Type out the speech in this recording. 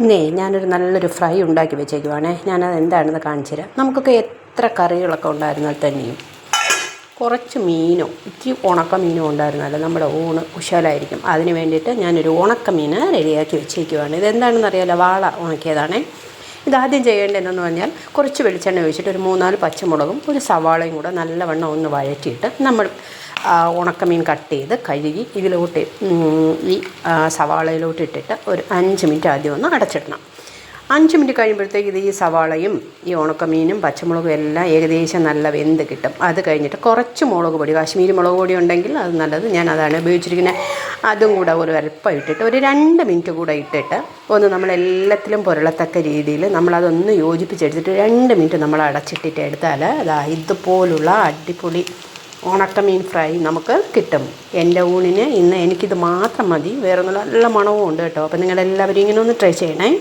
ഇന്നേ ഞാനൊരു നല്ലൊരു ഫ്രൈ ഉണ്ടാക്കി വെച്ചേക്കുവാണേ. ഞാനത് എന്താണെന്ന് കാണിച്ചു തരാം നമുക്കൊക്കെ എത്ര കറികളൊക്കെ ഉണ്ടായിരുന്നാൽ തന്നെയും കുറച്ച് മീനോ ഇച്ചിരി ഉണക്ക മീനോ ഉണ്ടായിരുന്നാലും നമ്മുടെ ഊണ് കുശാലായിരിക്കും. അതിന് വേണ്ടിയിട്ട് ഞാനൊരു ഉണക്ക മീൻ റെഡിയാക്കി വെച്ചേക്കുവാണ്. ഇതെന്താണെന്ന് അറിയാലോ വാള ഉണക്കിയതാണേ. ഇതാദ്യം ചെയ്യേണ്ടതെന്ന് പറഞ്ഞാൽ കുറച്ച് വെളിച്ചെണ്ണ ഒഴിച്ചിട്ട് ഒരു മൂന്നാൽ പച്ചമുളകും ഒരു സവാളയും കൂടെ നല്ലവണ്ണം ഒന്ന് വഴറ്റിയിട്ട് നമ്മൾ ഉണക്കമീൻ കട്ട് ചെയ്ത് കഴുകി ഇതിലോട്ട് ഈ സവാളയിലോട്ട് ഇട്ടിട്ട് ഒരു അഞ്ച് മിനിറ്റ് ആദ്യം ഒന്ന് അടച്ചിടണം. അഞ്ച് മിനിറ്റ് കഴിയുമ്പോഴത്തേക്ക് ഇത് ഈ സവാളയും ഈ ഉണക്കമീനും പച്ചമുളകും എല്ലാം ഏകദേശം നല്ല വെന്ത് കിട്ടും. അത് കഴിഞ്ഞിട്ട് കുറച്ച് മുളക് പൊടി കാശ്മീരി മുളക് പൊടി ഉണ്ടെങ്കിൽ അത് നല്ലത്. ഞാൻ അതാണ് ഉപയോഗിച്ചിരിക്കുന്നത് അതും കൂടെ ഒരു അല്പം ഇട്ടിട്ട് ഒരു രണ്ട് മിനിറ്റ് കൂടെ ഇട്ടിട്ട് ഒന്ന് നമ്മൾ എല്ലാത്തിലും പുരളത്തക്ക രീതിയിൽ നമ്മളതൊന്ന് യോജിപ്പിച്ചെടുത്തിട്ട് രണ്ട് മിനിറ്റ് നമ്മൾ അടച്ചിട്ടിട്ട് എടുത്താൽ അതാ ഇതുപോലുള്ള അടിപൊളി ഉണക്കമീൻ ഫ്രൈ നമുക്ക് കിട്ടും. എന്റെ ഊണിന് ഇന്ന് എനിക്കിത് മാത്രം മതി. വേറൊന്നും നല്ല മണവും ഉണ്ട് കേട്ടോ. അപ്പോൾ നിങ്ങളെല്ലാവരും ഇങ്ങനെ ഒന്ന് ട്രൈ ചെയ്യണേ.